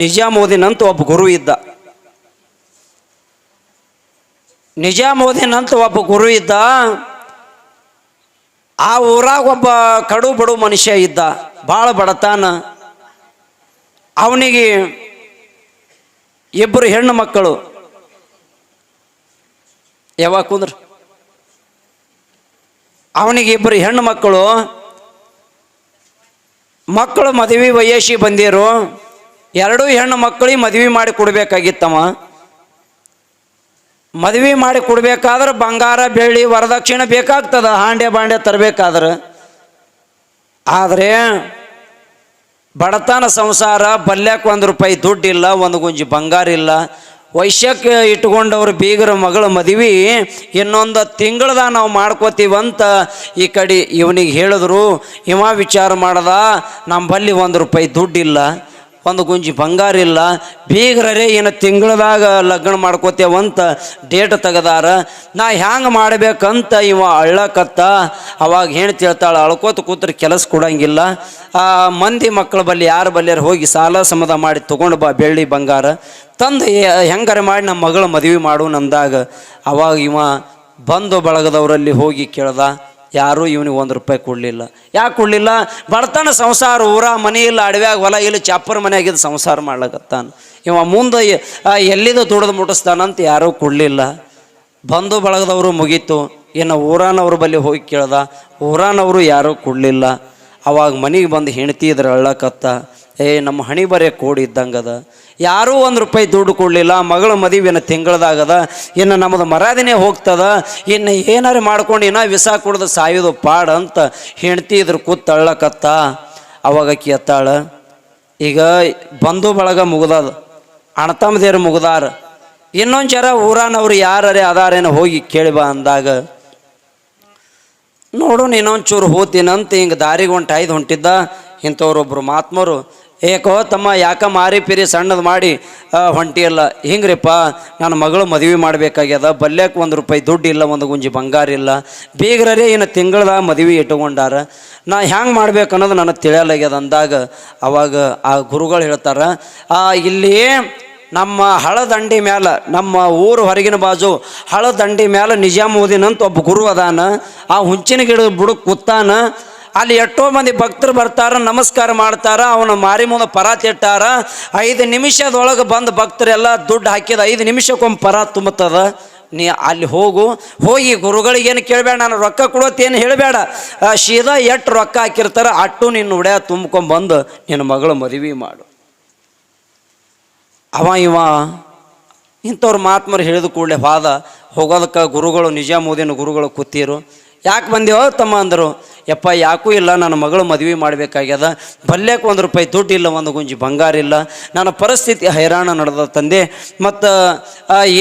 ನಿಜಾಮುದ್ದೀನ್ ಅಂತ ಒಬ್ಬ ಗುರು ಇದ್ದ. ನಿಜಾಮುದ್ದೀನ್ ಅಂತ ಒಬ್ಬ ಗುರು ಇದ್ದ. ಆ ಊರಾಗ ಒಬ್ಬ ಕಡು ಬಡು ಮನುಷ್ಯ ಇದ್ದ. ಭಾಳ ಬಡತಾನ. ಅವನಿಗೆ ಇಬ್ಬರು ಹೆಣ್ಣು ಮಕ್ಕಳು. ಯಾವಾಗ ಕುಂದ್ರ? ಅವನಿಗೆ ಇಬ್ಬರು ಹೆಣ್ಣು ಮಕ್ಕಳು. ಮಕ್ಕಳು ಮದುವೆ ವಯಸ್ಸಿ ಬಂದಿರು. ಎರಡೂ ಹೆಣ್ಣು ಮಕ್ಕಳಿಗೆ ಮದುವೆ ಮಾಡಿ ಕೊಡ್ಬೇಕಾಗಿತ್ತವ ಮದುವೆ ಮಾಡಿ ಕೊಡ್ಬೇಕಾದ್ರೆ ಬಂಗಾರ, ಬೆಳ್ಳಿ, ವರದಕ್ಷಿಣೆ ಬೇಕಾಗ್ತದ, ಹಾಂಡೆ ಬಾಂಡೆ ತರಬೇಕಾದ್ರೆ. ಆದರೆ ಬಡತನ ಸಂಸಾರ, ಬಲ್ಯಕ್ಕೆ ಒಂದು ರೂಪಾಯಿ ದುಡ್ಡಿಲ್ಲ ಒಂದು ಗುಂಜಿ ಬಂಗಾರ ಇಲ್ಲ. ವೈಶ್ಯಕ್ಕೆ ಇಟ್ಕೊಂಡವ್ರು ಬೀಗರ ಮಗಳ ಮದುವೆ ಇನ್ನೊಂದು ತಿಂಗಳದ ನಾವು ಮಾಡ್ಕೋತೀವಂತ ಈ ಕಡೆ ಇವನಿಗೆ ಹೇಳಿದ್ರು. ಇವ ವಿಚಾರ ಮಾಡ್ದ ನಮ್ಮ ಬಲ್ಲಿ ಒಂದು ರೂಪಾಯಿ ದುಡ್ಡಿಲ್ಲ ಒಂದು ಗುಂಜಿ ಬಂಗಾರ ಇಲ್ಲ, ಬೀಗ್ರರೇ ಏನು ತಿಂಗಳದಾಗ ಲಗ್ನ ಮಾಡ್ಕೋತೇವಂತ ಡೇಟ್ ತೆಗೆದಾರ. ನಾ ಹ್ಯಾಂಗೆ ಮಾಡಬೇಕಂತ ಇವ ಅಳ್ಳಕತ್ತ. ಅವಾಗ ಹೆಣ್ತಿ ತಿಳ್ತಾಳೆ ಅಳ್ಕೋತ ಕೂತ್ರೆ ಕೆಲಸ ಕೊಡಂಗಿಲ್ಲ. ಆ ಮಂದಿ ಮಕ್ಕಳ ಬಲ್ಲಿ ಯಾರು ಬಲ್ಲಿಯಾರು ಹೋಗಿ ಸಾಲ ಸಮದ ಮಾಡಿ ತೊಗೊಂಡು ಬಾ ಬೆಳ್ಳಿ ಬಂಗಾರ. ತಂದು ಹೆಂಗಾರ ಮಾಡಿ ನಮ್ಮ ಮಗಳ ಮದುವೆ ಮಾಡು ನಂದಾಗ. ಅವಾಗ ಇವ ಬಂದು ಬಳಗದವರಲ್ಲಿ ಹೋಗಿ ಕೇಳ್ದ ಯಾರೂ ಇವನಿಗೆ ಒಂದು ರೂಪಾಯಿ ಕೊಡಲಿಲ್ಲ. ಯಾಕೆ ಕೊಡಲಿಲ್ಲ? ಬಡತನ ಸಂಸಾರ, ಊರ, ಮನೆ ಇಲ್ಲ, ಅಡವ್ಯಾಗ ಹೊಲ ಇಲ್ಲ, ಚಾಪರ್ ಮನೆಯಾಗಿದ್ದು ಸಂಸಾರ ಮಾಡ್ಲಕತ್ತಾನ. ಇವ ಮುಂದೆ ಎಲ್ಲಿದ ದುಡಿದು ಮುಟ್ಟಿಸ್ತಾನಂತ ಯಾರೂ ಕೊಡಲಿಲ್ಲ. ಬಂಧು ಬಳಗದವರು ಮುಗೀತು. ಇನ್ನು ಊರಾನವ್ರ ಬಳಿ ಹೋಗಿ ಕೇಳ್ದ. ಊರಾನವರು ಯಾರೂ ಕೊಡಲಿಲ್ಲ. ಅವಾಗ ಮನೆಗೆ ಬಂದು ಹೆಂಡ್ತಿ ಇದ್ರೆ ಅಳ್ಳಕತ್ತ. ಏ, ನಮ್ಮ ಹಣಿ ಬರೇ ಕೋಡಿ ಇದ್ದಂಗದ ಯಾರೂ ಒಂದು ರೂಪಾಯಿ ದುಡ್ಡು ಕೊಡಲಿಲ್ಲ, ಮಗಳ ಮದುವೆನ ತಿಂಗಳದಾಗದ, ಇನ್ನು ನಮ್ಮದು ಮರಾದಿನೇ ಹೋಗ್ತದ, ಇನ್ನು ಏನಾರು ಮಾಡ್ಕೊಂಡು ಇನ್ನೂ ವಿಸ ಕುಡ್ದು ಸಾಯೋದು ಪಾಡ ಅಂತ ಹೆಂಡ್ತಿ ಇದ್ರ ಕೂತ್ತಳ್ಳಕತ್ತ ಅವಾಗ ಕೇತಾಳ ಈಗ ಬಂಧು ಬಳಗ ಮುಗ್ದದ ಅಣತಮ್ಮದೇರು ಮುಗ್ದಾರ. ಇನ್ನೊಂದು ಜರ ಊರಾನವ್ರು ಯಾರೇ ಅದಾರೇನು ಹೋಗಿ ಕೇಳಿ ಬಾ ಅಂದಾಗ, ನೋಡು ಇನ್ನೊಂದು ಚೂರು ಹೋತೀನಂತ ಹಿಂಗೆ ದಾರಿಗೆ ಹೊಂಟು ಐದು ಹೊಂಟಿದ್ದ ಇಂಥವ್ರೊಬ್ಬರು ಮಾತ್ಮರು ಏಕೋ ತಮ್ಮ ಯಾಕ ಮಾರಿ ಪಿರಿ ಸಣ್ಣದು ಮಾಡಿ ಹೊಂಟಿಯಲ್ಲ ಹಿಂಗ್ರಿಪ್ಪ ನನ್ನ ಮಗಳು ಮದುವೆ ಮಾಡಬೇಕಾಗ್ಯದ ಬಲ್ಯಕ್ಕೆ ಒಂದು ರೂಪಾಯಿ ದುಡ್ಡು ಇಲ್ಲ ಒಂದು ಗುಂಜಿ ಬಂಗಾರ ಇಲ್ಲ. ಬೀಗ್ರರೇ ಇನ್ನು ತಿಂಗಳದ ಮದುವೆ ಇಟ್ಕೊಂಡಾರ ನಾ ಹ್ಯಾಂಗೆ ಮಾಡ್ಬೇಕು ಅನ್ನೋದು ನನಗೆ ತಿಳಿಯಲಾಗ್ಯದ ಅಂದಾಗ ಅವಾಗ ಆ ಗುರುಗಳು ಹೇಳ್ತಾರ ಆ, ಇಲ್ಲಿ ನಮ್ಮ ಹಳದಂಡಿ ಮ್ಯಾಲ ನಮ್ಮ ಊರು ಹೊರಗಿನ ಬಾಜು ಹಳದಂಡಿ ಮ್ಯಾಲ ನಿಜಾಮುದ್ದೀನ್ ಅಂತ ಒಬ್ಬ ಗುರು ಅದಾನ. ಆ ಹುಂಚಿನ ಗಿಡ ಬುಡಕ್ಕೆ ಕೂತಾನ ಅಲ್ಲಿ ಎಷ್ಟೋ ಮಂದಿ ಭಕ್ತರು ಬರ್ತಾರ, ನಮಸ್ಕಾರ ಮಾಡ್ತಾರ, ಅವನ ಮಾರಿ ಮುಂದೆ ಪರ ತಿಟ್ಟಾರ. ಐದು ನಿಮಿಷದೊಳಗೆ ಬಂದು ಭಕ್ತರೆಲ್ಲ ದುಡ್ಡು ಹಾಕಿದ, ಐದು ನಿಮಿಷಕ್ಕೊಮ್ಮೆ ಪರ ತುಂಬುತ್ತದ. ನೀ ಅಲ್ಲಿ ಹೋಗು. ಹೋಗಿ ಗುರುಗಳಿಗೇನು ಕೇಳಬೇಡ, ನಾನು ರೊಕ್ಕ ಕೊಡೋತೇನು ಹೇಳಬೇಡ. ಶೀದಾ ಎಷ್ಟು ರೊಕ್ಕ ಹಾಕಿರ್ತಾರ, ಅಟ್ಟು ನಿನ್ನ ಉಡ್ಯ ತುಂಬ್ಕೊಂಬಂದು ನಿನ್ನ ಮಗಳ ಮದುವೆ ಮಾಡು. ಅವ ಇವ, ಇಂಥವ್ರ ಮಹಾತ್ಮರು ಹೇಳಿದ ಕೂಡಲೇ ಹೋದ ಹೋಗೋದಕ್ಕೆ ಗುರುಗಳು ನಿಜಾಮುದ್ದೀನ ಗುರುಗಳು ಕೂತಿರು. ಯಾಕೆ ಬಂದೇವೋ ತಮ್ಮ ಅಂದರು. ಯಪ್ಪ, ಯಾಕೂ ಇಲ್ಲ, ನನ್ನ ಮಗಳು ಮದುವೆ ಮಾಡಬೇಕಾಗ್ಯದ. ಬಲ್ಯಕ್ಕೆ ಒಂದು ರೂಪಾಯಿ ದುಡ್ಡು ಇಲ್ಲ, ಒಂದು ಗುಂಜಿ ಬಂಗಾರ ಇಲ್ಲ. ನನ್ನ ಪರಿಸ್ಥಿತಿ ಹೈರಾಣ ನಡೆದ ತಂದೆ. ಮತ್ತು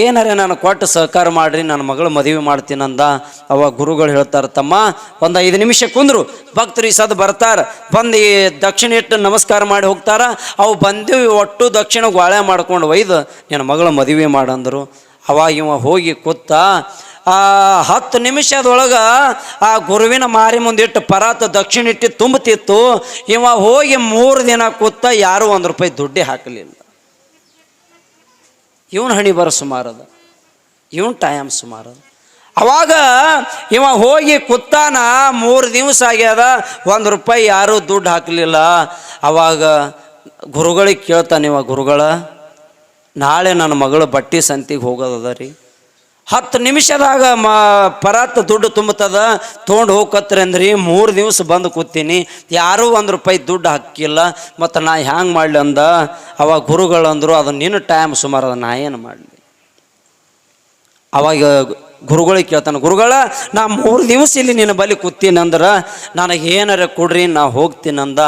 ಏನಾರೆ ನಾನು ಕೊಟ್ಟು ಸಹಕಾರ ಮಾಡಿರಿ, ನನ್ನ ಮಗಳು ಮದುವೆ ಮಾಡ್ತೀನಂದ. ಅವ ಗುರುಗಳು ಹೇಳ್ತಾರೆ, ತಮ್ಮ, ಒಂದು ಐದು ನಿಮಿಷ ಕುಂದರು. ಭಕ್ತರು ಈ ಸದ್ ಬರ್ತಾರೆ. ಬಂದು ಈ ದಕ್ಷಿಣ ಇಟ್ಟು ನಮಸ್ಕಾರ ಮಾಡಿ ಹೋಗ್ತಾರೆ. ಅವು ಬಂದು ಒಟ್ಟು ದಕ್ಷಿಣ ಗ್ವಾಳೆ ಮಾಡ್ಕೊಂಡು ಒಯ್ದು, ನನ್ನ ಮಗಳು ಮದುವೆ ಮಾಡಂದರು ಅವಾಗ ಇವ ಹೋಗಿ ಕೂತ ಆ ಹತ್ತು ನಿಮಿಷದೊಳಗೆ ಆ ಗುರುವಿನ ಮಾರಿ ಮುಂದಿಟ್ಟು ಪರಾತ ದಕ್ಷಿಣ ಇಟ್ಟು ತುಂಬುತ್ತಿತ್ತು. ಇವ ಹೋಗಿ ಮೂರು ದಿನ ಕೂತ ಯಾರೂ ಒಂದು ರೂಪಾಯಿ ದುಡ್ಡೇ ಹಾಕಲಿಲ್ಲ. ಇವನು ಹಣಿ ಬರೋ ಸುಮಾರದ ಇವನು ಟೈಮ್ ಸುಮಾರದ ಅವಾಗ ಇವ ಹೋಗಿ ಕುತ್ತಾನ ಮೂರು ದಿವಸ ಆಗ್ಯದ. ಒಂದು ರೂಪಾಯಿ ಯಾರೂ ದುಡ್ಡು ಹಾಕಲಿಲ್ಲ. ಅವಾಗ ಗುರುಗಳಿಗೆ ಕೇಳ್ತಾನೆ ಇವ, ಗುರುಗಳ, ನಾಳೆ ನನ್ನ ಮಗಳು ಬಟ್ಟೆ ಸಂತಿಗೆ ಹೋಗೋದದ ರೀ? ಹತ್ತು ನಿಮಿಷದಾಗ ಮ ಪರಾತ್ ದುಡ್ಡು ತುಂಬುತ್ತದ, ತೊಗೊಂಡು ಹೋಗತ್ರಿ ಅಂದ್ರಿ, ಮೂರು ದಿವಸ ಬಂದು ಕೂತೀನಿ. ಯಾರೂ ಒಂದು ರೂಪಾಯಿ ದುಡ್ಡು ಹಾಕಿಲ್ಲ. ಮತ್ತು ನಾ ಹ್ಯಾಂಗೆ ಮಾಡಲಿ ಅಂದ? ಅವಾಗ ಗುರುಗಳು ಅಂದರು ಅದು ನಿನ್ನ ಟೈಮ್ ಸುಮಾರು ಅದು, ನಾ ಏನು ಮಾಡಲಿ? ಅವಾಗ ಗುರುಗಳಿಗೆ ಕೇಳ್ತಾನೆ, ಗುರುಗಳ, ನಾ ಮೂರು ದಿವಸ ಇಲ್ಲಿ ನಿನ್ನ ಬಳಿ ಕೂತೀನಿ ಅಂದ್ರೆ ನನಗೆ ಏನಾರ ಕೊಡ್ರಿ, ನಾ ಹೋಗ್ತೀನಂದ.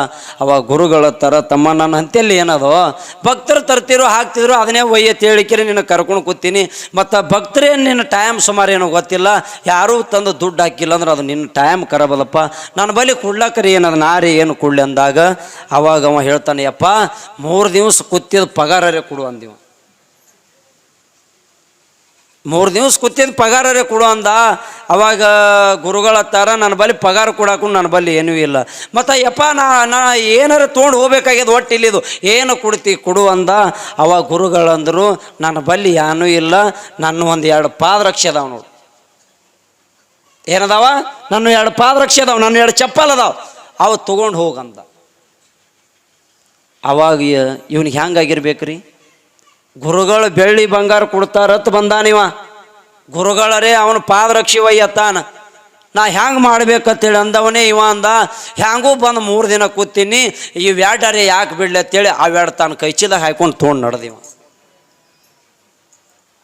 ಅವ ಗುರುಗಳ ಥರ ತಮ್ಮ, ನನ್ನ ಅಂತೆಲ್ಲಿ ಏನದೋ? ಭಕ್ತರು ತರ್ತಿರೋ, ಹಾಕ್ತಿದ್ರು, ಅದನ್ನೇ ಒಯ್ಯ ಹೇಳಿಕೆರೆ ನಿನ್ನ ಕರ್ಕೊಂಡು ಕೂತೀನಿ. ಮತ್ತು ಭಕ್ತರೇ ನಿನ್ನ ಟೈಮ್ ಸುಮಾರು ಏನೋ ಗೊತ್ತಿಲ್ಲ. ಯಾರೂ ತಂದು ದುಡ್ಡು ಹಾಕಿಲ್ಲ ಅಂದ್ರೆ ಅದು ನಿನ್ನ ಟೈಮ್ ಕರಬಲ್ಲಪ್ಪ. ನನ್ನ ಬಳಿ ಕೊಡ್ಲಾಕರಿ ಏನದು ನಾರಿ ಏನು ಕೊಡ್ಲಿ ಅಂದಾಗ, ಅವಾಗ ಅವ ಹೇಳ್ತಾನೆ ಅಪ್ಪ ಮೂರು ದಿವಸ ಕೂತಿದ್ದು ಪಗಾರರೇ ಕೊಡು ಅಂದಿವ. ಮೂರು ದಿವಸ ಕೂತಿದ್ದು ಪಗಾರರೇ ಕೊಡು ಅಂದ. ಅವಾಗ ಗುರುಗಳ ಹತ್ತಾರ ನನ್ನ ಬಳಿ ಪಗಾರ ಕೊಡಾಕು ನನ್ನ ಬಳಿ ಏನೂ ಇಲ್ಲ. ಮತ್ತು ಯಪ್ಪ, ನಾ ನಾ ಏನಾರು ತೊಗೊಂಡು ಹೋಗ್ಬೇಕಾಗ್ಯದ ಒಟ್ಟು ಇಲ್ಲಿದು. ಏನು ಕೊಡ್ತಿ, ಕೊಡು ಅಂದ. ಅವಾಗ ಗುರುಗಳಂದರು ನನ್ನ ಬಳಿ ಏನೂ ಇಲ್ಲ, ನನ್ನ ಒಂದು ಎರಡು ಪಾದರಕ್ಷೆ ಅದಾವ ನೋಡು. ಏನದಾವ? ನನ್ನ ಎರಡು ಪಾದರಕ್ಷೆ ಅದಾವ, ನನ್ನ ಎರಡು ಚಪ್ಪಲ್ ಅದಾವ. ಅವು ತೊಗೊಂಡು ಹೋಗಂದ ಅವಾಗ ಇವನಿಗೆ ಹೆಂಗಾಗಿರ್ಬೇಕು ರೀ ಗುರುಗಳು ಬೆಳ್ಳಿ ಬಂಗಾರ ಕೊಡ್ತಾರತ್ ಬಂದಾನಿವ. ಗುರುಗಳರೇ, ಅವನ ಪಾದರಕ್ಷಿ ಒಯ್ಯತ್ತಾನ ನಾ ಹೆಂಗೆ ಮಾಡ್ಬೇಕಂತೇಳಿ ಅಂದವನೇ ಇವ ಅಂದ. ಹ್ಯಾಂಗೂ ಬಂದು ಮೂರು ದಿನ ಕೂತೀನಿ. ಈ ವ್ಯಾಟರೇ ಯಾಕೆ ಬಿಡ್ಲಿ ಅಂತೇಳಿ ಆ ವ್ಯಾಡ ತಾನು ಕೈ ಚೀಲದಾಗ ಹಾಕೊಂಡು ತೊಗೊಂಡು ನಡೆದಿವ.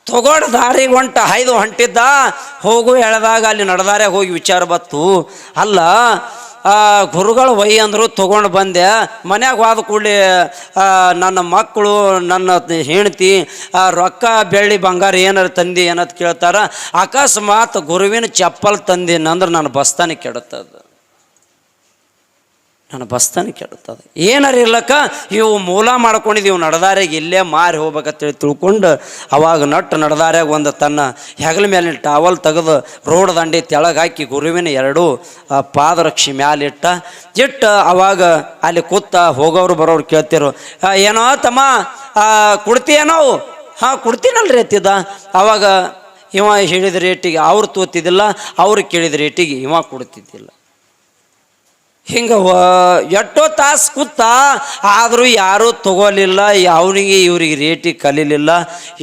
ತಗೊಂಡು ದಾರಿ ಹೊಂಟ ಹೈದು ಹೊಂಟಿದ್ದ. ಹೋಗು ಎಳೆದಾಗ ಅಲ್ಲಿ ನಡೆದಾರೆ ಹೋಗಿ ವಿಚಾರ ಬತ್ತು. ಅಲ್ಲ ಗುರುಗಳು ವೈ ಅಂದರು ತೊಗೊಂಡು ಬಂದೆ. ಮನ್ಯಾಗ ಹೋದ ಕೂಡಲೇ ನನ್ನ ಮಕ್ಕಳು ನನ್ನ ಹೆಂಡತಿ ರೊಕ್ಕ ಬೆಳ್ಳಿ ಬಂಗಾರ ಏನಾರು ತಂದಿ ಏನಂತ ಕೇಳ್ತಾರ. ಅಕಸ್ಮಾತ್ ಗುರುವಿನ ಚಪ್ಪಲ್ ತಂದಿನ ಅಂದ್ರೆ ನನ್ನ ಬಸ್ತಾನೆ ನನ್ನ ಬಸ್ತಾನೆ ಕೆಡುತ್ತದೆ. ಏನಾರ ಇರ್ಲಕ್ಕ, ಇವು ಮೂಲ ಮಾಡ್ಕೊಂಡಿದ್ದೀವಿ ನಡೆದಾರ್ಯಾಗ ಇಲ್ಲೇ ಮಾರಿ ಹೋಗ್ಬೇಕಂತೇಳಿ ತಿಳ್ಕೊಂಡು ಅವಾಗ ನಟ್ಟು ನಡೆದಾರ್ಯಾಗ ಒಂದು ತನ್ನ ಹೆಗಲ ಮೇಲಿನ ಟಾವಲ್ ತೆಗೆದು ರೋಡ್ ದಂಡಿ ತೆಳಗೆ ಹಾಕಿ ಗುರುವಿನ ಎರಡು ಪಾದರಕ್ಷಿ ಮ್ಯಾಲಿಟ್ಟ ಇಟ್ಟು. ಅವಾಗ ಅಲ್ಲಿ ಕೂತ ಹೋಗೋರು ಬರೋರು ಕೇಳ್ತಿರು ಏನೋ ತಮ್ಮ ಕೊಡ್ತೀಯೇನೋ ಹಾಂ, ಕುಡ್ತೀನಲ್ರಿ ಅತ್ತಿದ್ದ ಅವಾಗ ಇವ ಹೇಳಿದ ರೇಟಿಗೆ ಅವ್ರು ತೋತಿದ್ದಿಲ್ಲ, ಅವ್ರು ಕೇಳಿದ ರೇಟಿಗೆ ಇವ ಕೊಡ್ತಿದ್ದಿಲ್ಲ. ಹಿಂಗೆ ಎಷ್ಟೋ ತಾಸು ಕೂತ, ಆದರೂ ಯಾರೂ ತಗೋಲಿಲ್ಲ ಅವನಿಗೆ ಇವ್ರಿಗೆ ರೇಟಿ ಕಲೀಲಿಲ್ಲ.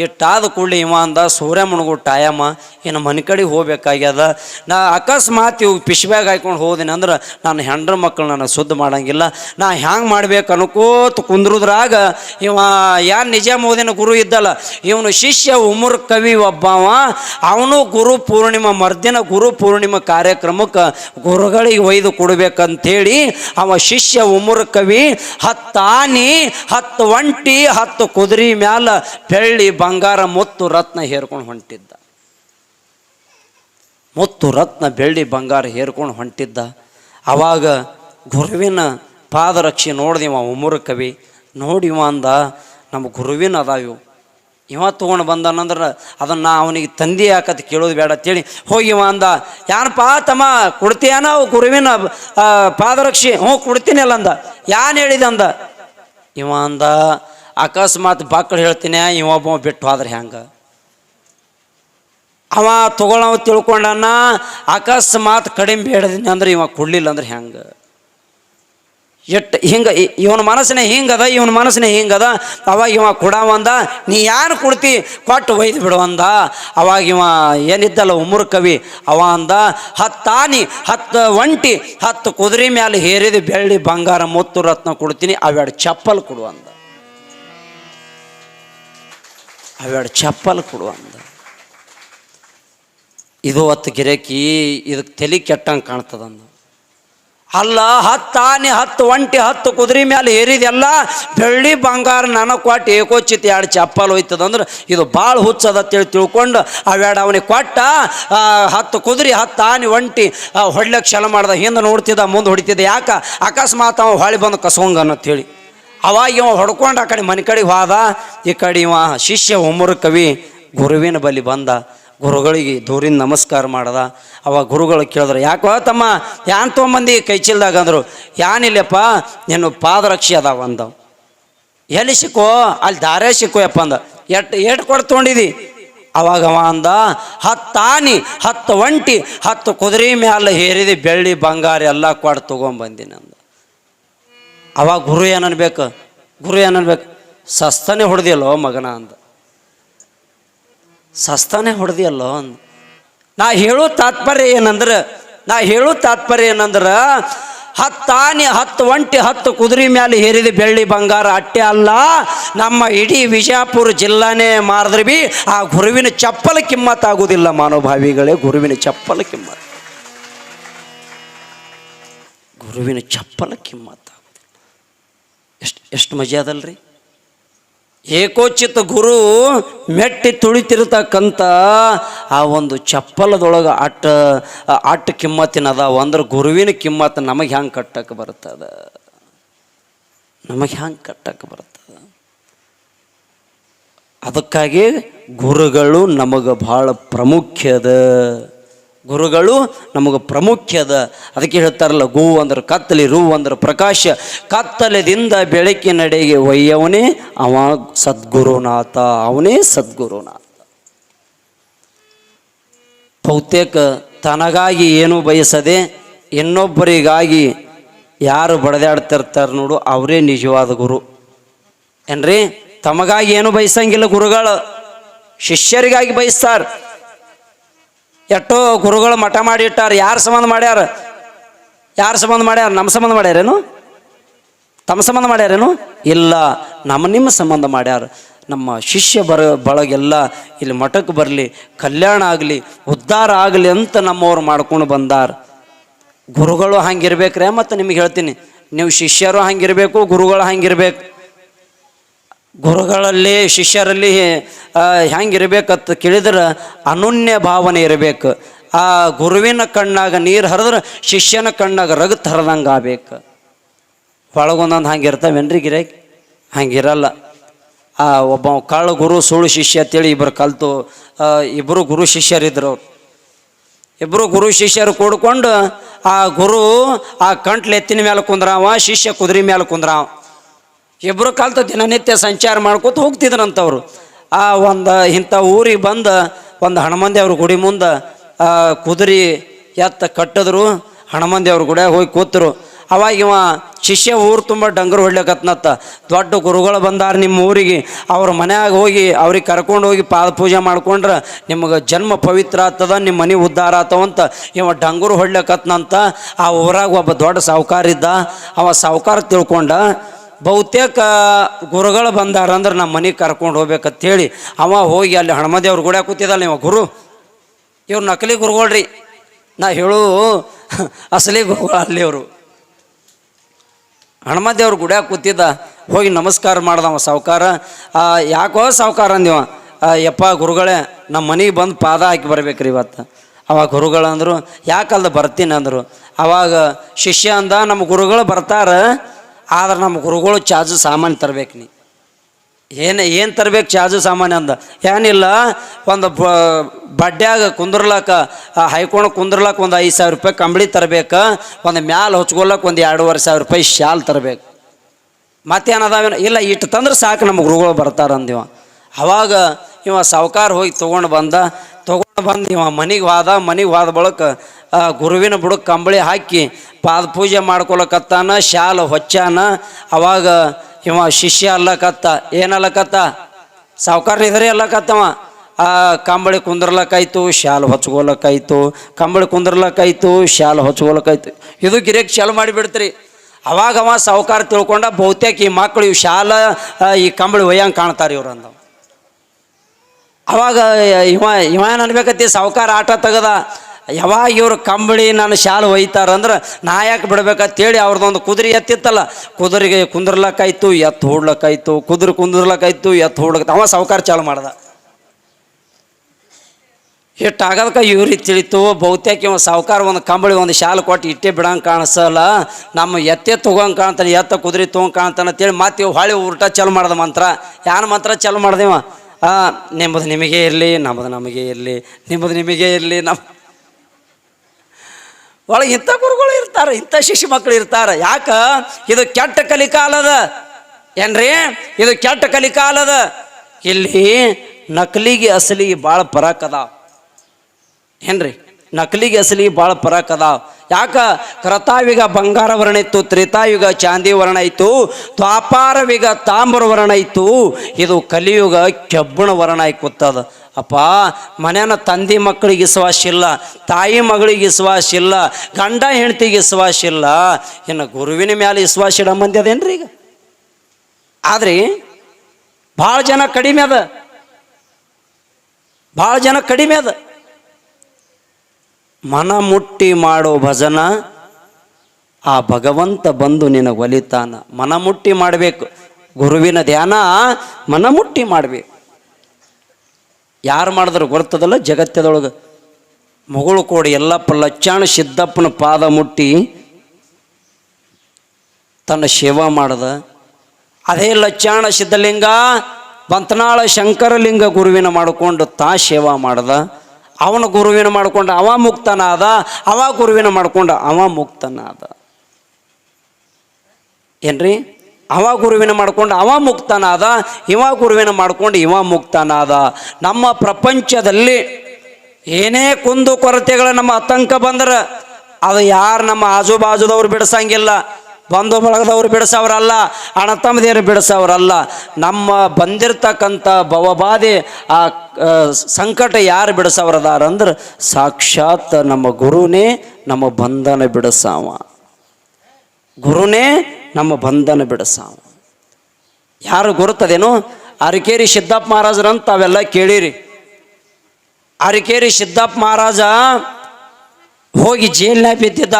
ಇಟ್ಟಾದ ಕೂಡಲೇ ಇವ ಅಂದ ಸೂರ್ಯ ಮುಣಗು ಟಾಯಮ್ಮ, ಇನ್ನು ಮನೆ ಕಡೆ ಹೋಗ್ಬೇಕಾಗ್ಯದ. ನಾ ಅಕಸ್ಮಾತ್ ಇವ್ ಪಿಶ್ಬ್ಯಾಗ್ ಹಾಯ್ಕೊಂಡು ಹೋದಿನಿ ಅಂದ್ರೆ ನಾನು ಹೆಂಡ್ರ ಮಕ್ಕಳು ನಾನು ಶುದ್ಧ ಮಾಡಂಗಿಲ್ಲ. ನಾ ಹ್ಯಾಂಗೆ ಮಾಡ್ಬೇಕು ಅನ್ಕೋತ ಕುಂದ್ರುದ್ರಾಗ ಇವ ಯಾರು ನಿಜಾಮ್ ಮೋದಿನ ಗುರು ಇದ್ದಲ್ಲ, ಇವನು ಶಿಷ್ಯ ಉಮರ್ ಕವಿ ಒಬ್ಬವ. ಅವನು ಗುರು ಪೂರ್ಣಿಮಾ, ಮರ್ದಿನ ಗುರು ಪೂರ್ಣಿಮಾ ಕಾರ್ಯಕ್ರಮಕ್ಕೆ ಗುರುಗಳಿಗೆ ಒಯ್ದು ಕೊಡ್ಬೇಕಂತೇಳಿ ಅವ ಶಿಷ್ಯ ಉಮುರ ಕವಿ, ಹತ್ತು ಆನಿ, ಹತ್ತು ಒಂಟಿ, ಹತ್ತು ಕುದುರೆ ಮ್ಯಾಲ ಬೆಳ್ಳಿ ಬಂಗಾರ ಮುತ್ತು ರತ್ನ ಹೇರ್ಕೊಂಡು ಹೊಂಟಿದ್ದ. ಮುತ್ತು ರತ್ನ ಬೆಳ್ಳಿ ಬಂಗಾರ ಹೇರ್ಕೊಂಡು ಹೊಂಟಿದ್ದ. ಅವಾಗ ಗುರುವಿನ ಪಾದರಕ್ಷೆ ನೋಡ್ದಿವ ಉಮುರ ಕವಿ, ನೋಡಿವ ಅಂದ, ನಮ್ಮ ಗುರುವಿನ ಅದಾವ ಇವು ತೊಗೊಂಡು ಬಂದನಂದ್ರೆ ಅದನ್ನು ಅವನಿಗೆ ತಂದೆ ಯಾಕತ್ ಕೇಳೋದು ಬೇಡ ಅಂತೇಳಿ ಹೋಗಿ ಇವ ಅಂದ ಯಾನಪ್ಪ ತಮ್ಮ ಕೊಡ್ತೀಯಾನ ಗುರುವಿನ ಪಾದರಕ್ಷಿ? ಹ್ಞೂ, ಕೊಡ್ತೀನಿ ಅಲ್ಲ ಅಂದ. ಯಾನ್ ಹೇಳಿದ? ಅಂದ. ಇವ ಅಂದ, ಅಕಸ್ಮಾತ್ ಬಾಕಳು ಹೇಳ್ತೀನಿ, ಇವ ಒಬ್ಬ ಬಿಟ್ಟು ಹೋದ್ರೆ ಹೆಂಗೆ? ಅವ ತಗೊಳ್ಳವ ತಿಳ್ಕೊಂಡನ, ಅಕಸ್ಮಾತ್ ಕಡಿಮೆ ಬೇಡದಿನಿ ಅಂದ್ರೆ ಇವ ಕೊಡಲಿಲ್ಲ ಅಂದ್ರೆ ಹೆಂಗೆ? ಎಟ್ಟು ಹಿಂಗೆ ಇವನ ಮನಸ್ಸಿನ ಹಿಂಗದ, ಇವನ ಮನಸ್ಸಿನ ಹಿಂಗದ, ಅವಾಗ ಇವ ಕೊಡವಂದ ನೀ ಯಾರು ಕೊಡ್ತಿ? ಕೊಟ್ಟು ಒಯ್ದು ಬಿಡುವಂದ ಅವಾಗ ಇವ ಏನಿದ್ದಲ್ಲ ಉಮರ್ ಕವಿ ಅವ ಅಂದ ಹತ್ತಾನಿ ಹತ್ತು ಒಂಟಿ, ಹತ್ತು ಕುದುರೆ ಮ್ಯಾಲೆ ಹೇರಿದ ಬೆಳ್ಳಿ ಬಂಗಾರ ಮುತ್ತು ರತ್ನ ಕೊಡ್ತೀನಿ, ಅವೆರಡು ಚಪ್ಪಲ್ ಕೊಡುವಂದ ಅವೆರಡು ಚಪ್ಪಲ್ ಕೊಡುವಂದ ಇದು ಹೊತ್ತು ಗಿರಕಿ ಇದಕ್ಕೆ ತಲೆ ಕೆಟ್ಟಂಗೆ ಕಾಣ್ತದಂದ. ಅಲ್ಲ ಹತ್ತು, ಆನೆ ಹತ್ತು, ಒಂಟಿ ಹತ್ತು, ಕುದುರೆ ಮೇಲೆ ಏರಿದೆಲ್ಲ ಬೆಳ್ಳಿ ಬಂಗಾರ ನನಗೆ ಕೊಟ್ಟು ಏಕೋಚಿತ ಎರಡು ಚಪ್ಪಲ್ ಹೋಯ್ತದಂದ್ರೆ ಇದು ಭಾಳ ಹುಚ್ಚದ ಅಂತೇಳಿ ತಿಳ್ಕೊಂಡು ಅವೆರಡು ಅವನಿಗೆ ಕೊಟ್ಟ ಹತ್ತು ಕುದುರೆ, ಹತ್ತು, ಆನೆ, ಒಂಟಿ ಹೊಡ್ಲಕ್ಕೆ ಕ್ಷಲ ಮಾಡ್ದ. ಹಿಂದೆ ನೋಡ್ತಿದ್ದ, ಮುಂದೆ ಹೊಡಿತಿದ್ದ. ಯಾಕ? ಅಕಸ್ಮಾತ್ ಅವ ಹೊಳಿ ಬಂದು ಹೇಳಿ. ಅವಾಗ ಇವ ಹೊಡ್ಕೊಂಡು ಆ ಕಡೆ ಮನೆ ಕಡೆಗೆ ಹೋದ, ಈ ಕಡೆ ಇವ ಶಿಷ್ಯ ಒಮ್ಮರು ಕವಿ ಗುರುವಿನ ಬಳಿ ಬಂದ. ಗುರುಗಳಿಗೆ ದೂರಿನ ನಮಸ್ಕಾರ ಮಾಡ್ದ. ಅವ ಗುರುಗಳು ಕೇಳಿದ್ರು, ಯಾಕೋ ತಮ್ಮ, ಯಾನ್ ತೊಗೊಂಬಂದಿ ಕೈ ಚೀಲ್ದಾಗ? ಅಂದರು ಯಾನಿಲ್ಲಪ್ಪ ನೀನು ಪಾದರಕ್ಷೆ ಅದಾವ ಅಂದವ್. ಎಲ್ಲಿ ಸಿಕ್ಕೋ, ಅಲ್ಲಿ ದಾರೆ ಸಿಕ್ಕೋ ಯಪ್ಪ ಅಂದ. ಎಟ್ ಎಟ್ ಕೊಟ್ಟು ತೊಗೊಂಡಿದ್ದಿ ಅವಾಗ ಅವ ಅಂದ, ಹತ್ತು ಆನಿ ಹತ್ತು ಒಂಟಿ, ಹತ್ತು ಕುದುರೆ ಮ್ಯಾಲ ಹೇರಿದಿ, ಬೆಳ್ಳಿ, ಬಂಗಾರ ಎಲ್ಲ ಕೊಡ್ ತೊಗೊಂಬಂದಿನಿ ಅಂದ. ಅವಾಗ ಗುರು ಏನನ್ಬೇಕು? ಗುರು ಏನನ್ಬೇಕು? ಸಸ್ತನೇ ಹೊಡೆದಿಲ್ಲೋ ಮಗನ ಅಂದ. ಸಸ್ತಾನೆ ಹೊಡೆದಿಯಲ್ಲೋ ಅಂದ. ನಾ ಹೇಳೋ ತಾತ್ಪರ್ಯ ಏನಂದ್ರೆ, ನಾ ಹೇಳೋ ತಾತ್ಪರ್ಯ ಏನಂದ್ರೆ, ಹತ್ತಾನೆ ಹತ್ತು ಒಂಟಿ ಹತ್ತು ಕುದುರೆ ಮ್ಯಾಲೆ ಹೇರಿದ ಬೆಳ್ಳಿ ಬಂಗಾರ ಅಟ್ಟೆ ಅಲ್ಲ, ನಮ್ಮ ಇಡೀ ವಿಜಯಪುರ ಜಿಲ್ಲಾನೇ ಮಾರಿದ್ರೆ ಬಿ ಆ ಗುರುವಿನ ಚಪ್ಪಲ ಕಿಮ್ಮತ್ ಆಗೋದಿಲ್ಲ ಗುರುವಿನ ಚಪ್ಪಲ ಕಿಮ್ಮತ್. ಗುರುವಿನ ಚಪ್ಪಲ ಕಿಮ್ಮತ್ ಆಗುದಿಲ್ಲ. ಎಷ್ಟು ಎಷ್ಟು ಮಜಾ ಅದಲ್ರಿ? ಏಕೋಚಿತ ಗುರು ಮೆಟ್ಟಿ ತುಳಿತಿರ್ತಕ್ಕಂಥ ಆ ಒಂದು ಚಪ್ಪಲದೊಳಗೆ ಅಟ್ಟ ಅಟ್ಟ ಕಿಮ್ಮತ್ತಿನ ಅದಾವ ಅಂದ್ರೆ ಗುರುವಿನ ಕಿಮ್ಮತ್ತು ನಮಗೆ ಹೆಂಗೆ ಕಟ್ಟಕ್ಕೆ ಬರ್ತದ ನಮಗೆ ಹೆಂಗೆ ಕಟ್ಟಕ್ಕೆ ಬರ್ತದ ಅದಕ್ಕಾಗಿ ಗುರುಗಳು ನಮಗೆ ಭಾಳ ಪ್ರಮುಖ್ಯದ ಗುರುಗಳು ನಮಗೆ ಪ್ರಾಮುಖ್ಯದ. ಅದಕ್ಕೆ ಹೇಳ್ತಾರಲ್ಲ ಗೋ ಅಂದ್ರೆ ಕತ್ತಲೆ ರು ಅಂದ್ರೆ ಪ್ರಕಾಶ. ಕತ್ತಲೆದಿಂದ ಬೆಳಕಿನಡೆಗೆ ಒಯ್ಯವನೇ ಅವ ಸದ್ಗುರುನಾಥ, ಅವನೇ ಸದ್ಗುರುನಾಥ. ಬಹುತೇಕ ತನಗಾಗಿ ಏನೂ ಬಯಸದೆ ಇನ್ನೊಬ್ಬರಿಗಾಗಿ ಯಾರು ಬಡದಾಡ್ತಿರ್ತಾರೆ ನೋಡು, ಅವರೇ ನಿಜವಾದ ಗುರು. ಏನ್ರಿ? ತಮಗಾಗಿ ಏನು ಬಯಸಂಗಿಲ್ಲ ಗುರುಗಳು. ಶಿಷ್ಯರಿಗಾಗಿ ಬಯಸ್ತಾರ. ಎಷ್ಟೋ ಗುರುಗಳು ಮಠ ಮಾಡಿ ಇಟ್ಟಾರ, ಯಾರು ಸಂಬಂಧ ಮಾಡ್ಯಾರ? ಯಾರು ಸಂಬಂಧ ಮಾಡ್ಯಾರ? ನಮ್ಮ ಸಂಬಂಧ ಮಾಡ್ಯಾರೇನು? ತಮ್ಮ ಸಂಬಂಧ ಮಾಡ್ಯಾರೇನು? ಇಲ್ಲ ನಮ್ಮ ನಿಮ್ಮ ಸಂಬಂಧ ಮಾಡ್ಯಾರ. ನಮ್ಮ ಶಿಷ್ಯ ಬರ ಬಳಗೆಲ್ಲ ಇಲ್ಲಿ ಮಠಕ್ಕೆ ಬರಲಿ, ಕಲ್ಯಾಣ ಆಗಲಿ, ಉದ್ಧಾರ ಆಗಲಿ ಅಂತ ನಮ್ಮವ್ರು ಮಾಡ್ಕೊಂಡು ಬಂದಾರ. ಗುರುಗಳು ಹಂಗಿರ್ಬೇಕ್ರೆ ಮತ್ತು ನಿಮಗೆ ಹೇಳ್ತೀನಿ. ನೀವು ಶಿಷ್ಯರು ಹಂಗಿರಬೇಕು, ಗುರುಗಳು ಹಂಗಿರ್ಬೇಕು. ಗುರುಗಳಲ್ಲಿ ಶಿಷ್ಯರಲ್ಲಿ ಹೆಂಗಿರ್ಬೇಕಂತ ಕೇಳಿದ್ರೆ ಅನನ್ಯ ಭಾವನೆ ಇರಬೇಕು. ಆ ಗುರುವಿನ ಕಣ್ಣಾಗ ನೀರು ಹರಿದ್ರೆ ಶಿಷ್ಯನ ಕಣ್ಣಾಗ ರಗತ್ ಹರಿದಂಗೆ ಆಗ್ಬೇಕು. ಒಳಗೊಂದೊಂದು ಹಂಗಿರ್ತಾವೇನ್ರಿ ಗಿರಾಕ್? ಹಂಗಿರಲ್ಲ. ಆ, ಒಬ್ಬ ಕಳ್ಳ ಗುರು, ಸುಳ್ಳು ಶಿಷ್ಯ ಅಂತೇಳಿ ಇಬ್ಬರು ಕಲಿತು ಇಬ್ಬರು ಗುರು ಶಿಷ್ಯರಿದ್ರು ಅವ್ರು. ಇಬ್ಬರು ಗುರು ಶಿಷ್ಯರು ಕೂಡ್ಕೊಂಡು ಆ ಗುರು ಆ ಕಂಟ್ಲು ಎತ್ತಿನ ಮೇಲೆ ಕುಂದ್ರಾವ, ಶಿಷ್ಯ ಕುದುರೆ ಮೇಲೆ ಕುಂದ್ರಾವ. ಇಬ್ಬರು ಕಾಲ್ತ ದಿನನಿತ್ಯ ಸಂಚಾರ ಮಾಡ್ಕೊತ ಹೋಗ್ತಿದ್ರಂಥವ್ರು ಆ ಒಂದು ಇಂಥ ಊರಿಗೆ ಬಂದು ಒಂದು ಹನುಮಂದಿ ಅವ್ರ ಗುಡಿ ಮುಂದೆ ಕುದುರೆ ಎತ್ತ ಕಟ್ಟಿದ್ರು ಹನುಮಂದಿ ಅವ್ರ ಗುಡಿಯಾಗ ಹೋಗಿ ಕೂತರು. ಅವಾಗ ಇವ ಶಿಷ್ಯ ಊರು ತುಂಬ ಡಂಗರು ಹೊಡ್ಲಿಕ್ಕತ್ನತ್ತ ದೊಡ್ಡ ಗುರುಗಳು ಬಂದಾರ ನಿಮ್ಮ ಊರಿಗೆ. ಅವ್ರ ಮನ್ಯಾಗ ಹೋಗಿ ಅವ್ರಿಗೆ ಕರ್ಕೊಂಡು ಹೋಗಿ ಪಾದ ಪೂಜೆ ಮಾಡ್ಕೊಂಡ್ರೆ ನಿಮಗೆ ಜನ್ಮ ಪವಿತ್ರ ಆಗ್ತದ ನಿಮ್ಮ ಮನೆ ಉದ್ಧಾರ ಆತವಂತ ಇವ ಡಂಗರು ಹೊಡ್ಲಿಕ್ಕತ್ನಂತ ಆ ಊರಾಗ ಒಬ್ಬ ದೊಡ್ಡ ಸಾಹುಕಾರ ಇದ್ದ. ಅವ ಸಾಹುಕಾರ ತಿಳ್ಕೊಂಡ ಬಹುತೇಕ ಗುರುಗಳು ಬಂದಾರ ಅಂದ್ರೆ ನಮ್ಮ ಮನೆಗೆ ಕರ್ಕೊಂಡು ಹೋಗ್ಬೇಕಂತೇಳಿ. ಅವ ಹೋಗಿ ಅಲ್ಲಿ ಹಣಮದೇವ್ರ ಗುಡ ಕೂತಿದ್ದಲ್ಲ ನೀವು? ಗುರು, ಇವ್ರು ನಕಲಿ ಗುರುಗಳ್ರಿ. ನಾ ಹೇಳು, ಅಸಲಿ ಗುರುಗಳು ಅಲ್ಲಿ ಅವರು ಹನುಮದೇವ್ರ ಗುಡ ಕೂತಿದ್ದ? ಹೋಗಿ ನಮಸ್ಕಾರ ಮಾಡ್ದವ ಸಾವುಕಾರ. ಯಾಕೋ ಸಾವುಕಾರ ಅಂದಿವ? ಯಪ್ಪ ಗುರುಗಳೇ, ನಮ್ಮ ಮನೆಗೆ ಬಂದು ಪಾದ ಹಾಕಿ ಬರ್ಬೇಕ್ರಿ ಇವತ್ತು. ಅವಾಗ ಗುರುಗಳು ಅಂದರು ಯಾಕಲ್ದ ಬರ್ತೀನಿ ಅಂದರು. ಅವಾಗ ಶಿಷ್ಯ ಅಂದ, ನಮ್ಮ ಗುರುಗಳು ಬರ್ತಾರ. ಆದ್ರೆ ನಮ್ಮ ಗುರುಗಳು ಚಾಜು ಸಾಮಾನು ತರಬೇಕು ನೀ. ಏನು ಏನು ತರಬೇಕು ಚಾಜು ಸಾಮಾನ್ಯ ಅಂದ? ಏನಿಲ್ಲ, ಒಂದು ಬಡ್ಡ್ಯಾಗ ಕುಂದ್ರಲಾಕ ಹೈಕೊಂಡು ಕುಂದ್ರಲಾಕ ಒಂದು ಐದು ಸಾವಿರ ರೂಪಾಯಿ ಕಂಬಳಿ ತರಬೇಕು, ಒಂದು ಮ್ಯಾಲ ಹೊಚ್ಕೊಳಕ್ಕೆ ಒಂದು ಎರಡೂವರೆ ಸಾವಿರ ರೂಪಾಯಿ ಶಾಲ್ ತರಬೇಕು. ಮತ್ತೇನದಾವೇನು ಇಲ್ಲ ಇಟ್ಟು ತಂದ್ರೆ ಸಾಕು ನಮ್ಮ ಗುರುಗಳು ಬರ್ತಾರೆ ಅಂದಿವ ಅವಾಗ ಇವ ಸಾವುಕಾರ ಹೋಗಿ ತೊಗೊಂಡು ಬಂದ, ತೊಗೊಂಡು ಬಂದು ಇವ ಮನೆಗೆ ಹೋದ ಮನೆಗೆ ಹೋದ ಬಳಕ ಗುರುವಿನ ಬುಡಕ್ಕೆ ಕಂಬಳಿ ಹಾಕಿ ಪಾದ ಪೂಜೆ ಮಾಡ್ಕೊಳಕತ್ತಾನ, ಶಾಲ ಹೊಚ್ಚಾನ ಅವಾಗ ಇವ ಶಿಷ್ಯ ಅಲ್ಲಕತ್ತ, ಏನಲ್ಲಕತ್ತ? ಸಾವುಕಾರ ಇದ್ರೆ ಅಲ್ಲಕತ್ತವ. ಆ, ಕಂಬಳಿ ಕುಂದ್ರಲಕ್ಕಾಯ್ತು ಶಾಲು ಹೊಚ್ಕೊಳಕ್ಕಾಯ್ತು ಕಂಬಳಿ ಕುಂದ್ರಲಕ್ಕಾಯ್ತು ಶಾಲ ಹೊಚ್ಕೊಲಕ್ಕಾಯ್ತು ಇದು ಗಿರಿಯಕ್ಕೆ ಚಾಲು ಮಾಡಿಬಿಡ್ತ್ರಿ ಅವಾಗ ಅವ ಸಾವುಕಾರ ತಿಳ್ಕೊಂಡ, ಬಹುತೇಕ ಈ ಮಕ್ಕಳು ಇವು ಶಾಲ ಈ ಕಂಬಳಿ ಒಯ್ಯಂಗೆ ಕಾಣ್ತಾರೆ ಇವ್ರು ಅವಾಗ ಇವ ಇವ ಏನು ಅನ್ಬೇಕತ್ತಿ? ಸಾವುಕಾರ ಆಟ ತೆಗದ. ಯಾವಾಗ ಇವರು ಕಂಬಳಿ ನಾನು ಶಾಲು ಒಯ್ತಾರಂದ್ರೆ ನಾ ಯಾಕೆ ಬಿಡ್ಬೇಕಂತೇಳಿ ಅವ್ರದ್ದೊಂದು ಕುದುರೆ ಎತ್ತಿತ್ತಲ್ಲ. ಕುದುರೆಗೆ ಕುಂದ್ರಲಕ್ಕಾಯ್ತು, ಎತ್ತು ಹೊಡ್ಲಕ್ಕಾಯ್ತು, ಕುದುರೆ ಕುಂದ್ರಲಕ್ಕಾಯ್ತು, ಎತ್ತು ಹೊಡ್ಲಕ್ಕ ಅವ ಸಾವುಕಾರ ಚಾಲು ಮಾಡ್ದ. ಇಟ್ಟು ಇವ್ರಿಗೆ ತಿಳಿತು, ಬಹುತೇಕ ಇವ ಸಾವುಕಾರ ಒಂದು ಕಂಬಳಿ ಒಂದು ಶಾಲು ಕೊಟ್ಟು ಇಟ್ಟೆ ಬಿಡಂಗೆ ಕಾಣಿಸಲ್ಲ. ನಮ್ಮ ಎತ್ತೆ ತೊಗೊಂಗೆ ಕಾಣ್ತಾನೆ, ಎತ್ತ ಕುದುರೆ ತೊಗೊಂಡು ಕಾಣ್ತಾನೆ ಅಂತೇಳಿ ಮತ್ತೆ ಹೊಳೆ ಉಲ್ಟಾ ಚಾಲು ಮಾಡ್ದ ಮಂತ್ರ. ಯಾನ ಮಂತ್ರ ಚಾಲು ಮಾಡ್ದೇವ ನಿಮ್ಮದು ನಿಮಗೆ ಇರಲಿ ನಮ್ಮದು ನಮಗೆ ಇರಲಿ ನಿಮ್ಮದು ನಿಮಗೆ ಇರಲಿ ನಮ್ಮ ಒಳಗೆ ಇಂಥ ಗುರುಗಳು ಇರ್ತಾರೆ ಇಂಥ ಶಿಶು ಮಕ್ಕಳು ಇರ್ತಾರೆ ಯಾಕ ಇದು ಕೆಟ್ಟ ಕಲಿಕಾಲದ ಏನ್ರಿ ಇದು ಕೆಟ್ಟ ಕಲಿಕಾಲದ ಇಲ್ಲಿ ನಕಲಿಗೆ ಅಸಲಿಗೆ ಭಾಳ ಪರಾಕ್ ಅದಾವ ಏನ್ರಿ ನಕಲಿಗೆ ಅಸಲಿಗೆ ಭಾಳ ಪರಾಕ್ ಅದಾವ ಯಾಕ? ಕೃತಾಯುಗ ಬಂಗಾರ ವರ್ಣ ಇತ್ತು ತ್ರೇತಾಯುಗ ಚಾಂದಿ ವರ್ಣ ಇತ್ತು ದ್ವಾಪಾರವಿಗ ತಾಮ್ರ ವರ್ಣ ಇತ್ತು ಇದು ಕಲಿಯುಗ ಕೆಬ್ಬಣ ವರ್ಣ ಕೂತದ ಅಪ್ಪ ಮನೆಯ ತಂದೆ ಮಕ್ಕಳಿಗೆ ವಿಶ್ವಾಸ ಇಲ್ಲ ತಾಯಿ ಮಗಳಿಗೆ ವಿಶ್ವಾಸ ಇಲ್ಲ ಗಂಡ ಹೆಂಡತಿಗೆ ವಿಶ್ವಾಸ ಇಲ್ಲ ಇನ್ನು ಗುರುವಿನ ಮೇಲೆ ವಿಶ್ವಾಸ ಇಡ ಮಂದಿ ಅದೇನ್ರಿ ಈಗ? ಆದ್ರಿ ಭಾಳ ಜನ ಕಡಿಮೆ ಅದ. ಭಾಳ ಜನ ಕಡಿಮೆ ಅದ. ಮನ ಮುಟ್ಟಿ ಮಾಡೋ ಭಜನ ಆ ಭಗವಂತ ಬಂದು ನಿನಗೆ ಒಲಿತಾನ. ಮನಮುಟ್ಟಿ ಮಾಡಬೇಕು. ಗುರುವಿನ ಧ್ಯಾನ ಮನಮುಟ್ಟಿ ಮಾಡಬೇಕು. ಯಾರು ಮಾಡಿದ್ರು ಗೊತ್ತದಲ್ಲ? ಜಗತ್ತದೊಳಗೆ. ಮಗಳು ಕೋಡಿ ಎಲ್ಲಪ್ಪ ಲಚ್ಚಾಣ ಸಿದ್ದಪ್ಪನ ಪಾದ ಮುಟ್ಟಿ ತನ್ನ ಸೇವಾ ಮಾಡ್ದ. ಅದೇ ಲಚ್ಚಾಣ ಸಿದ್ಧಲಿಂಗ, ಬಂತನಾಳ ಶಂಕರಲಿಂಗ ಗುರುವಿನ ಮಾಡಿಕೊಂಡು ತಾ ಸೇವಾ ಮಾಡ್ದ. ಅವನ ಗುರುವಿನ ಮಾಡಿಕೊಂಡ ಅವ ಮುಕ್ತನಾದ, ಅವ ಗುರುವಿನ ಮಾಡಿಕೊಂಡ ಅವ ಮುಕ್ತನಾದ. ಏನ್ರಿ? ಅವ ಗುರುವಿನ ಮಾಡ್ಕೊಂಡು ಅವ ಮುಕ್ತನಾದ, ಇವ ಗುರುವಿನ ಮಾಡ್ಕೊಂಡು ಇವ ಮುಕ್ತನಾದ. ನಮ್ಮ ಪ್ರಪಂಚದಲ್ಲಿ ಏನೇ ಕುಂದು ಕೊರತೆಗಳು ನಮ್ಮ ಆತಂಕ ಬಂದ್ರೆ, ಅದು ಯಾರು ನಮ್ಮ ಆಜು ಬಾಜುದವ್ರು ಬಿಡಿಸಂಗಿಲ್ಲ. ಬಂಧು ಬಳಗದವ್ರು ಬಿಡಿಸೋರಲ್ಲ ಅಣ್ಣ ತಮ್ಮದೇನು ಬಿಡಿಸೋರಲ್ಲ ನಮ್ಮ ಬಂದಿರತಕ್ಕಂಥ ಭವಬಾಧೆ, ಆ ಸಂಕಟ ಯಾರು ಬಿಡಿಸೋರದಾರ ಅಂದ್ರೆ ಸಾಕ್ಷಾತ್ ನಮ್ಮ ಗುರುನೇ ನಮ್ಮ ಬಂಧನ ಬಿಡಿಸಾವ. ಗುರುನೇ ನಮ್ಮ ಬಂಧನ ಬಿಡಿಸಾವ. ಯಾರು ಗುರುತದೇನು ಅರಕೇರಿ ಸಿದ್ದಪ್ಪ ಮಹಾರಾಜರಂತ ಅವೆಲ್ಲ ಕೇಳಿರಿ. ಅರಕೇರಿ ಸಿದ್ದಪ್ಪ ಮಹಾರಾಜ ಹೋಗಿ ಜೈಲ್ನಾಗ ಬಿದ್ದಿದ್ದ.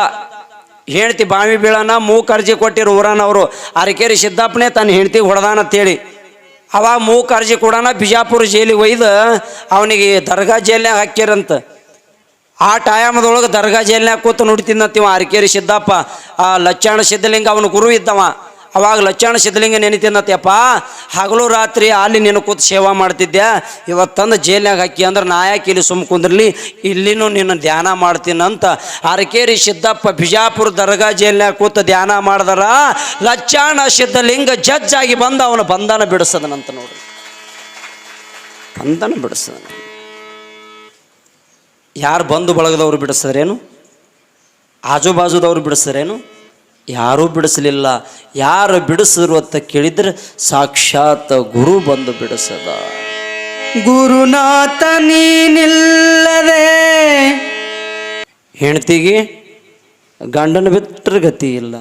ಹೆಂಡ್ತಿ ಬಾವಿ ಬೀಳನ ಮೂಕ್ ಅರ್ಜಿ ಕೊಟ್ಟಿರು ಊರನವರು. ಅರಕೇರಿ ಸಿದ್ದಪ್ಪನೇ ತನ್ನ ಹೆಂಡತಿ ಹೊಡೆದಾನ ಅಂತೇಳಿ. ಅವಾಗ ಮೂಕ್ ಅರ್ಜಿ ಕೊಡೋಣ ಬಿಜಾಪುರ ಜೈಲಿಗೆ ಒಯ್ದು ಅವನಿಗೆ ದರ್ಗಾ ಜೈಲ್ನಾಗ ಹಾಕ್ಯಾರಂತ. ಆ ಟೈಮದೊಳಗೆ ದರ್ಗಾ ಜೈಲ್ನಾಗ ಕೂತು ನುಡಿತಿದ್ದಂತಿವ ಅರಕೇರಿ ಸಿದ್ದಪ್ಪ. ಆ ಲಚ್ಚಾಣ ಸಿದ್ಧಲಿಂಗ ಅವನ ಗುರು ಇದ್ದವ. ಅವಾಗ ಲಚ್ಚಾಣ ಸಿದ್ಧಲಿಂಗ ನೆನಿತಿದ್ದಪ್ಪ ಹಗಲು ರಾತ್ರಿ ಅಲ್ಲಿ ನೀನು ಕೂತು ಸೇವಾ ಮಾಡ್ತಿದ್ದೆ ಇವತ್ತಂದು ಜೈಲ್ನಾಗ ಹಾಕಿ ಅಂದ್ರೆ ನಾ ಇಲ್ಲಿ ಸುಮ್ಮ ಕುಂದ್ರಲಿ? ಇಲ್ಲಿನೂ ನೀನು ಧ್ಯಾನ ಮಾಡ್ತೀನಂತ. ಅರಕೇರಿ ಸಿದ್ದಪ್ಪ ಬಿಜಾಪುರ ದರ್ಗಾ ಜೈಲ್ನಾಗ ಕೂತು ಧ್ಯಾನ ಮಾಡಿದಾರ ಲಚ್ಚಾಣ ಸಿದ್ಧಲಿಂಗ ಜಡ್ಜ್ ಆಗಿ ಬಂದು ಅವನ ಬಂಧನ ಬಿಡಿಸದನಂತ ನೋಡಿ ಬಂಧನ ಬಿಡಿಸದ ಯಾರು ಬಂಧು ಬಳಗದವ್ರು ಬಿಡಿಸಿದ್ರೇನು? ಆಜು ಬಾಜುದವ್ರು ಬಿಡಿಸಿದ್ರೇನು? ಯಾರೂ ಬಿಡಿಸಲಿಲ್ಲ ಯಾರು ಬಿಡಿಸಿದ್ರು ಅಂತ ಕೇಳಿದ್ರೆ ಸಾಕ್ಷಾತ್ ಗುರು ಬಂದು ಬಿಡಿಸದ. ಗುರುನಾಥ ನೀನಿಲ್ಲದೆ. ಹೆಂಡ್ತಿಗೆ ಗಂಡನ ಬಿಟ್ಟರೆ ಗತಿ ಇಲ್ಲ.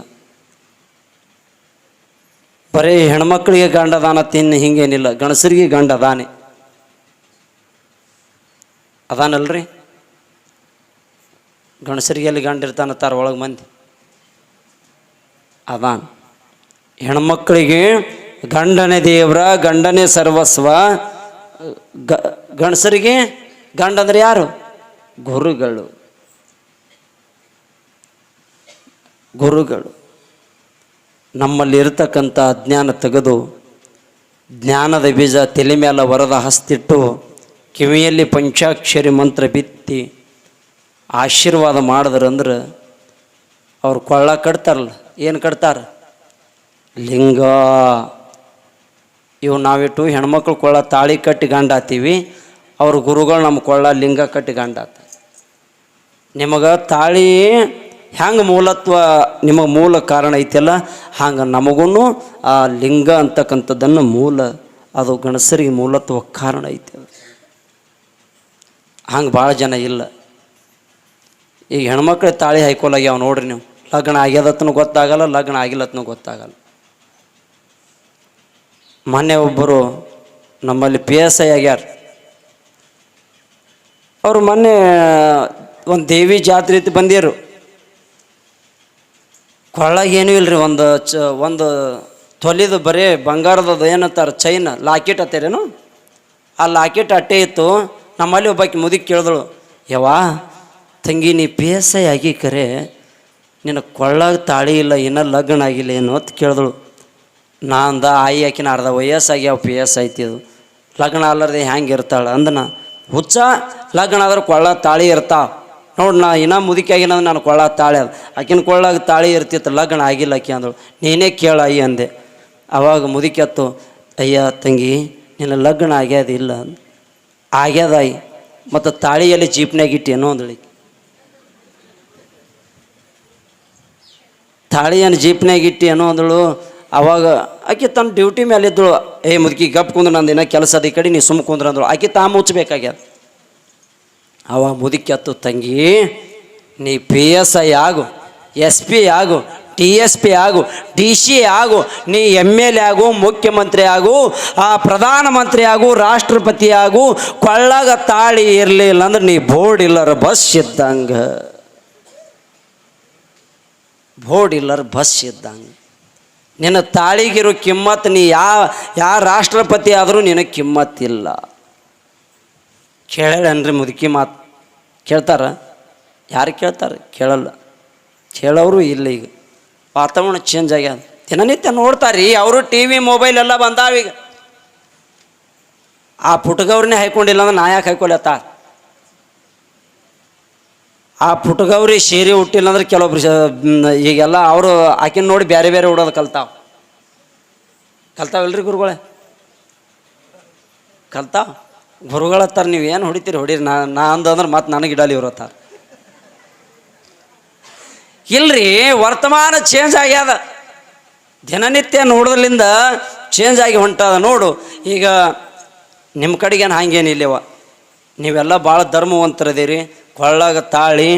ಬರೀ ಹೆಣ್ಮಕ್ಳಿಗೆ ಗಂಡದಾನ ತಿನ್ನು ಹಿಂಗೇನಿಲ್ಲ ಗಣಸರಿಗೆ ಗಂಡ ಅದಾನೆ ಅದಾನಲ್ರಿ? ಗಣಸರಿಗೆ ಅಲ್ಲಿ ಗಂಡ ತಾರ ಒಳಗೆ ಮಂದಿ? ಅದಾನ. ಹೆಣ್ಮಕ್ಳಿಗೆ ಗಂಡನೇ ದೇವ್ರ, ಗಂಡನೇ ಸರ್ವಸ್ವ, ಗ, ಗಂಡಸರಿಗೆ ಗಂಡ ಅಂದ್ರೆ ಯಾರು? ಗುರುಗಳು. ಗುರುಗಳು. ನಮ್ಮಲ್ಲಿ ಜ್ಞಾನ ಅಜ್ಞಾನ ತೆಗೆದು ಜ್ಞಾನದ ಬೀಜ ತಲೆ ಮೇಲೆ ವರದ ಹಸ್ತಿಟ್ಟು ಕಿವಿಯಲ್ಲಿ ಪಂಚಾಕ್ಷರಿ ಮಂತ್ರ ಬಿತ್ತಿ ಆಶೀರ್ವಾದ ಮಾಡಿದ್ರಂದ್ರೆ ಅವ್ರು ಕೊಳ್ಳ ಕಟ್ತಾರಲ್ಲ, ಏನು ಕಟ್ತಾರ? ಲಿಂಗ. ಇವು ನಾವಿಟ್ಟು ಹೆಣ್ಮಕ್ಳು ಕೊಳ್ಳ ತಾಳಿ ಕಟ್ಟಿ ಗಂಡಾತೀವಿ, ಅವ್ರ ಗುರುಗಳು ನಮ್ಮ ಕೊಳ್ಳ ಲಿಂಗ ಕಟ್ಟಿ ಗಂಡ ಆತ ನಿಮಗೆ ತಾಳಿ ಹೆಂಗೆ ಮೂಲತ್ವ, ನಿಮಗೆ ಮೂಲ ಕಾರಣ ಐತಿಲ್ಲ, ಹಂಗೆ ನಮಗೂ ಆ ಲಿಂಗ ಅಂತಕ್ಕಂಥದ್ದನ್ನು ಮೂಲ, ಅದು ಗಣಸರಿಗೆ ಮೂಲತ್ವ ಕಾರಣ ಐತಿ. ಹಂಗೆ ಭಾಳ ಜನ ಇಲ್ಲ. ಈಗ ಹೆಣ್ಮಕ್ಳು ತಾಳಿ ಹಾಯ್ಕೊಲಾಗ್ಯಾವ ನೋಡ್ರಿ ನೀವು. ಲಗ್ನ ಆಗ್ಯದತ್ನು ಗೊತ್ತಾಗಲ್ಲ, ಲಗ್ನ ಆಗಿಲ್ಲತ್ನು ಗೊತ್ತಾಗಲ್ಲ. ಮೊನ್ನೆ ಒಬ್ಬರು ನಮ್ಮಲ್ಲಿ ಪಿ ಎಸ್ ಐ ಆಗ್ಯಾರ. ಅವರು ಮೊನ್ನೆ ಒಂದು ದೇವಿ ಜಾತ್ರೆ ಇತ್ತು ಬಂದಿರು. ಕೊಳ್ಳಾಗೇನೂ ಇಲ್ಲರಿ ಒಂದು ಚ, ಒಂದು ತೊಲಿದು ಬರೀ ಬಂಗಾರದದು ಏನಂತಾರ ಚೈನ್ ಲಾಕೆಟ್ ಅತ್ತೇರೇನು ಆ ಲಾಕೆಟ್ ಅಟ್ಟೆ ಇತ್ತು, ನಮ್ಮಲ್ಲಿ ಒಬ್ಬಾಕಿ ಮುದುಕಿ ಕೇಳಿದಳು, ಯವ್ವಾ, ತಂಗಿ ನೀ ಪಿ ಎಸ್ ಐ ಆಗಿ ಕರೆ ನಿನ್ನ ಕೊಳ್ಳಾಗ ತಾಳಿ ಇಲ್ಲ, ಇನ್ನೂ ಲಗ್ನ ಆಗಿಲ್ಲ ಏನು ಅಂತ ಕೇಳಿದಳು. ನಾ ಅಂದ ಆಯಿ ಆಕಿನ ಅರ್ಧ ವಯಸ್ಸಾಗ್ಯಾವ ಪಿ ಎಸ್ ಐತಿದು ಲಗ್ನ ಅಲ್ಲರ್ದೆ ಹ್ಯಾಂಗೆ ಇರ್ತಾಳೆ? ಅಂದನ, ಹುಚ್ಚ, ಲಗ್ನ ಆದ್ರೆ ಕೊಳ್ಳ ತಾಳಿ ಇರ್ತಾವ ನೋಡಿ ನಾ ಇನ್ನೂ ಮುದುಕಿ ಆಗಿನ ನಾನು ಕೊಳ್ಳ ತಾಳಿ ಅದು. ಆಕಿನ ಕೊಳ್ಳಾಗ ತಾಳಿ ಇರ್ತಿತ್ತು, ಲಗ್ನ ಆಗಿಲ್ಲ ಆಕಿ ಅಂದಳು. ನೀನೇ ಕೇಳ ಅಯ್ಯ ಅಂದೆ. ಅವಾಗ ಮುದುಕಿ ಹತ್ತು ಅಯ್ಯ ತಂಗಿ, ನಿನ್ನ ಲಗ್ನ ಆಗ್ಯಾದ ಇಲ್ಲ? ಅಂದ್. ಆಗ್ಯಾದ ಆಯಿ. ಮತ್ತು ತಾಳಿಯಲ್ಲಿ ಜೀಪ್ನಾಗ ಇಟ್ಟೇನೋ? ತಾಳಿಯನ್ನು ಜೀಪ್ನಾಗ ಇಟ್ಟು ಏನೋ ಅಂದಳು. ಅವಾಗ ಆಕೆ ತನ್ನ ಡ್ಯೂಟಿ ಮೇಲೆ ಇದ್ದಳು. ಏ ಮುದುಕಿ, ಗಪ್ ಕುಂದ್ರೆ ನಂದು ಏನೋ ಕೆಲಸ ಅದ ಈ ಕಡೆ, ನೀ ಸುಮ್ಮ ಕುಂದ್ರ ಅಂದಳು. ಆಕೆ ತಾ ಮುಚ್ಚಬೇಕಾಗ್ಯದ ಅವಾಗ ಮುದುಕಿ ಹತ್ತು ತಂಗಿ, ನೀ ಪಿ ಎಸ್ ಐ ಆಗು ಎಸ್ ಪಿ ಆಗು ಟಿ ಎಸ್ ಪಿ ಆಗು ಡಿ ಸಿ ಆಗು, ನೀ ಎಂ ಎಲ್ ಎ ಆಗು, ಮುಖ್ಯಮಂತ್ರಿ ಆಗು, ಆ ಪ್ರಧಾನಮಂತ್ರಿ ಆಗು, ರಾಷ್ಟ್ರಪತಿ ಆಗು, ಕೊಳ್ಳಾಗ ತಾಳಿ ಇರಲಿಲ್ಲ ಅಂದ್ರೆ ನೀ ಬೋರ್ಡ್ ಇಲ್ಲರ ಬಸ್ ಇದ್ದಂಗೆ. ಬೋರ್ಡ್ ಇಲ್ಲರ ಬಸ್ ಇದ್ದಂಗೆ. ನಿನ್ನ ತಾಳಿಗಿರೋ ಕಿಮ್ಮತ್ತು ನೀ ಯಾ ಯಾವ ರಾಷ್ಟ್ರಪತಿ ಆದರೂ ನಿನಗೆ ಕಿಮ್ಮತ್ತಿಲ್ಲ ಕೇಳಲ್ಲನ್ರಿ ಮುದುಕಿ ಮಾತು, ಕೇಳ್ತಾರ? ಯಾರು ಕೇಳ್ತಾರೆ? ಕೇಳಲ್ಲ. ಕೇಳೋರು ಇಲ್ಲ ಈಗ. ವಾತಾವರಣ ಚೇಂಜ್ ಆಗ್ಯದ. ದಿನನಿತ್ಯ ನೋಡ್ತಾರ್ರಿ, ಅವರು ಟಿ ವಿ ಮೊಬೈಲ್ ಎಲ್ಲ ಬಂದಾವೀಗ ಆ ಪುಟಗವ್ರನ್ನೇ ಹಾಯ್ಕೊಂಡಿಲ್ಲ ಅಂದ್ರೆ ನಾ ಯಾಕೆ ಹಾಯ್ಕೊಲತ್ತ ಆ ಪುಟಗೌರಿ ಸೀರೆ ಹುಟ್ಟಿಲ್ಲ ಅಂದ್ರೆ ಕೆಲವೊಬ್ರು ಈಗೆಲ್ಲ ಅವರು ಆಕಿನ ನೋಡಿ ಬೇರೆ ಬೇರೆ ಉಡೋದು ಕಲ್ತಾವ. ಕಲ್ತಾವಲ್ರಿ ಗುರುಗಳೇ? ಕಲ್ತಾವ? ಗುರುಗಳತ್ತಾರ ನೀವು ಏನು ಹೊಡಿತೀರಿ? ಹೊಡೀರಿ. ನಾ ನಾ ಅಂದಂದ್ರೆ ಮತ್ತೆ ನನಗೆ ಇಡಲಿ ಇವ್ರು ಅತ್ತಾರ ಇಲ್ರಿ, ವರ್ತಮಾನ ಚೇಂಜ್ ಆಗ್ಯದ ದಿನನಿತ್ಯ ನೋಡೋದ್ರಿಂದ ಚೇಂಜ್ ಆಗಿ ಹೊಂಟದ. ನೋಡು, ಈಗ ನಿಮ್ಮ ಕಡೆಗೇನು ಹಂಗೇನಿಲ್ಲವ ನೀವೆಲ್ಲ ಭಾಳ ಧರ್ಮವಂತರದೀರಿ ಕೊಳ್ಳಾಗ ತಾಳಿ